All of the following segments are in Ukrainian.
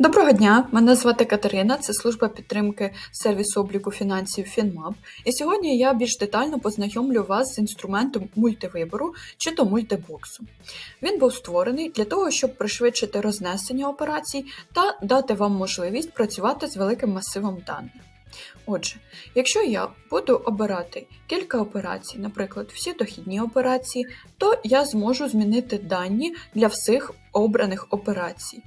Доброго дня, мене звати Катерина, це служба підтримки сервісу обліку фінансів FinMap. І сьогодні я більш детально познайомлю вас з інструментом мультивибору чи то мультибоксу. Він був створений для того, щоб пришвидшити рознесення операцій та дати вам можливість працювати з великим масивом даних. Отже, якщо я буду обирати кілька операцій, наприклад, всі дохідні операції, то я зможу змінити дані для всіх обраних операцій.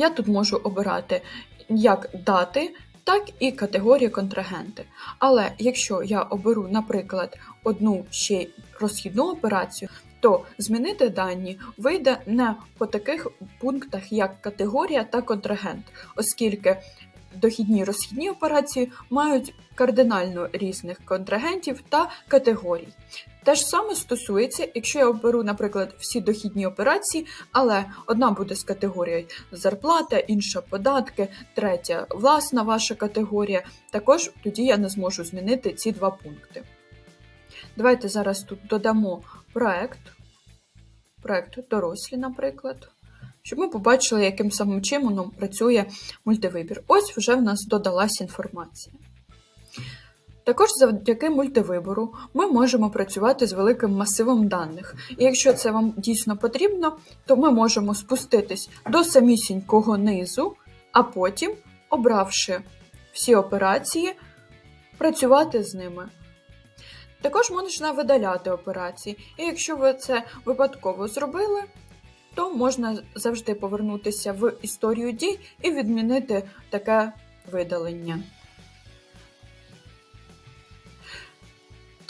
Я тут можу обирати як дати, так і категорії контрагенти. Але якщо я оберу, наприклад, одну ще розхідну операцію, то змінити дані вийде не по таких пунктах, як категорія та контрагент, оскільки дохідні розхідні операції мають кардинально різних контрагентів та категорій. Те ж саме стосується, якщо я оберу, наприклад, всі дохідні операції, але одна буде з категорією зарплата, інша податки, третя власна ваша категорія. Також тоді я не зможу змінити ці два пункти. Давайте зараз тут додамо проект, проект дорослі, наприклад, щоб ми побачили, яким самим чином працює мультивибір. Ось вже в нас додалась інформація. Також завдяки мультивибору ми можемо працювати з великим масивом даних. І якщо це вам дійсно потрібно, то ми можемо спуститись до самісінького низу, а потім, обравши всі операції, працювати з ними. Також можна видаляти операції, і якщо ви це випадково зробили, то можна завжди повернутися в історію дій і відмінити таке видалення.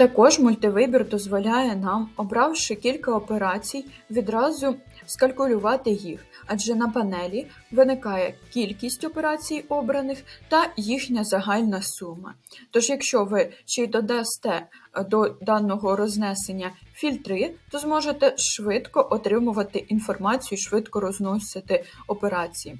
Також мультивибір дозволяє нам, обравши кілька операцій, відразу скалькулювати їх, адже на панелі виникає кількість операцій обраних та їхня загальна сума. Тож, якщо ви ще й додасте до даного рознесення фільтри, то зможете швидко отримувати інформацію, швидко розносити операції.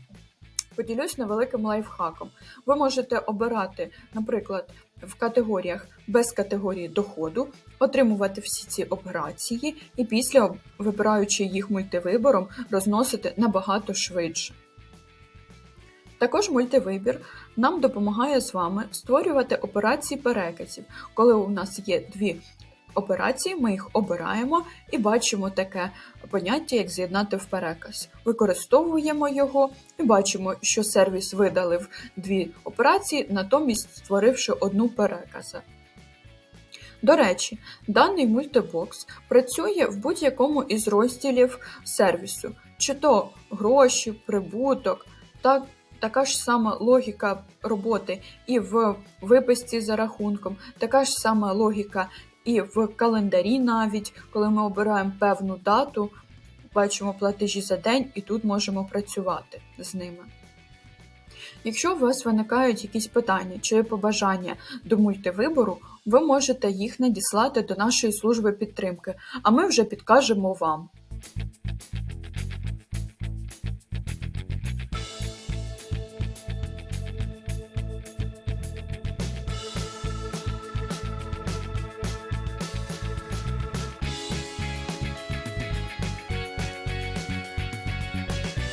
Поділюсь невеликим лайфхаком. Ви можете обирати, наприклад, в категоріях без категорії доходу, отримувати всі ці операції і після, вибираючи їх мультивибором, розносити набагато швидше. Також мультивибір нам допомагає з вами створювати операції переказів. Коли у нас є дві операції, ми їх обираємо і бачимо таке поняття, як з'єднати в переказ. Використовуємо його і бачимо, що сервіс видалив дві операції, натомість створивши одну переказа. До речі, даний мультибокс працює в будь-якому із розділів сервісу, чи то гроші, прибуток, так, така ж сама логіка роботи і в виписці за рахунком, така ж сама логіка і в календарі навіть, коли ми обираємо певну дату, бачимо платежі за день і тут можемо працювати з ними. Якщо у вас виникають якісь питання чи побажання до мультивибору, ви можете їх надіслати до нашої служби підтримки, а ми вже підкажемо вам.